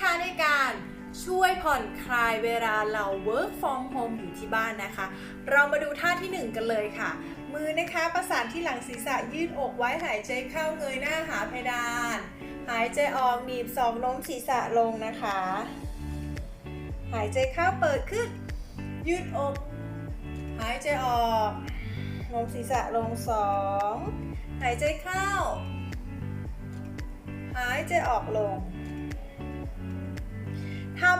คะในการช่วยผ่อนคลายเวลาเรา work from home อยู่ที่บ้านนะคะ เรามาดูท่าที่ 1 กันเลยค่ะ มือนะคะประสานที่หลังศีรษะยืดอกไว้หายใจเข้าเงยหน้าหาเพดาน หายใจออกหนีบสองโน้มศีรษะลงนะคะ หายใจเข้าเปิดขึ้น ยืดอก หายใจออกโน้มศีรษะลงสองหายใจเข้า หายใจออกลง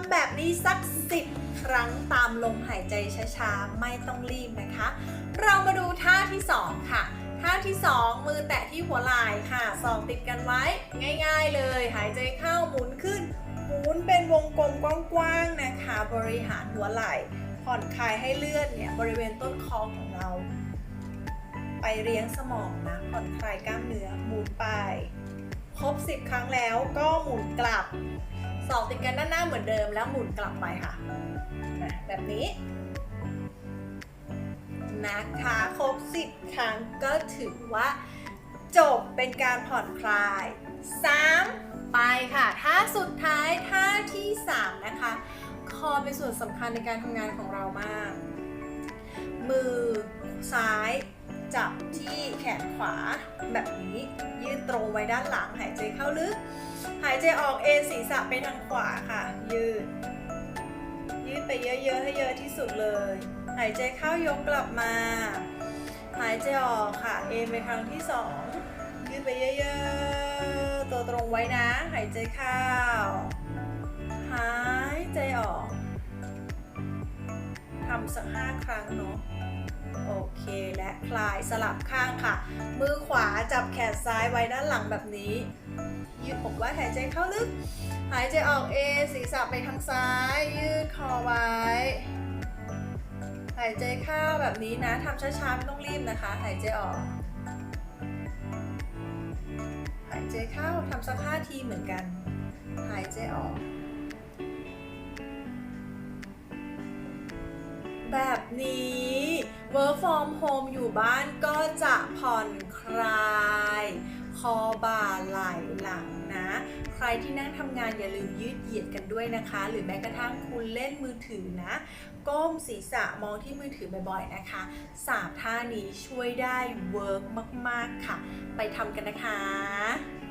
ำแบบนี้สักสิบครั้งตามลมหายใจช้าๆ ไม่ต้องรีบนะคะ เรามาดูท่าที่ 2 ค่ะ ท่าที่ 2 มือแตะที่หัวไหล่ค่ะสองติดกันไว้ ง่าย ๆ เลย หายใจเข้าหมุนขึ้น หมุนเป็นวงกลมกว้างๆนะคะ บริหารหัวไหล่ ผ่อนคลายให้เลือดเนี่ยบริเวณต้นคอของเรา ไปเลี้ยงสมองนะผ่อนคลายกล้ามเนื้อหมุนไป ครบ 10 ครั้งแล้วก็หมุนกลับ สองติดกันด้านหน้าเหมือนเดิมแล้วหมุนกลับไปค่ะนะแบบนี้ นะคะครบ 10 ครั้งก็ถือว่า จบเป็นการผ่อนคลาย 3 ไปค่ะท่าสุดท้ายท่าที่ 3 นะคะ คอเป็นส่วนสำคัญในการทำงานของเรามาก มือซ้ายจับที่แขนขวาแบบนี้ยืดตรงไว้ด้านหลังหายใจเข้าลึก หายใจออกเอนศีรษะไปทางขวาค่ะ ยืด ยืดไปเยอะๆให้เยอะที่สุดเลย หายใจเข้ายกกลับมา หายใจออกค่ะ เอนไปครั้งที่สองยืดไปเยอะๆ ตัวตรงไว้นะ หายใจเข้า หายใจออกทำสักห้าครั้งเนาะ และคลายสลับข้างค่ะ มือขวาจับแขนซ้ายไว้ด้านหลังแบบนี้ ยืดอกไว้หายใจเข้าลึก หายใจออกเอศีรษะไปทางซ้าย ยืดคอไว้ หายใจเข้าแบบนี้นะทำช้าๆไม่ต้องรีบนะคะ หายใจออกหายใจเข้าทำสักห้าทีเหมือนกัน หายใจออก แบบนี้ work from home อยู่บ้านก็จะผ่อนคลาย คอบ่าไหล่หลังนะ ใครที่นั่งทำงานอย่าลืมยืดเหยียดกันด้วยนะคะ หรือแม้กระทั่งคุณเล่นมือถือนะ ก้มศีรษะมองที่มือถือบ่อยๆนะคะสามท่านี้ช่วยได้เวิร์กมากๆค่ะ ไปทำกันนะคะ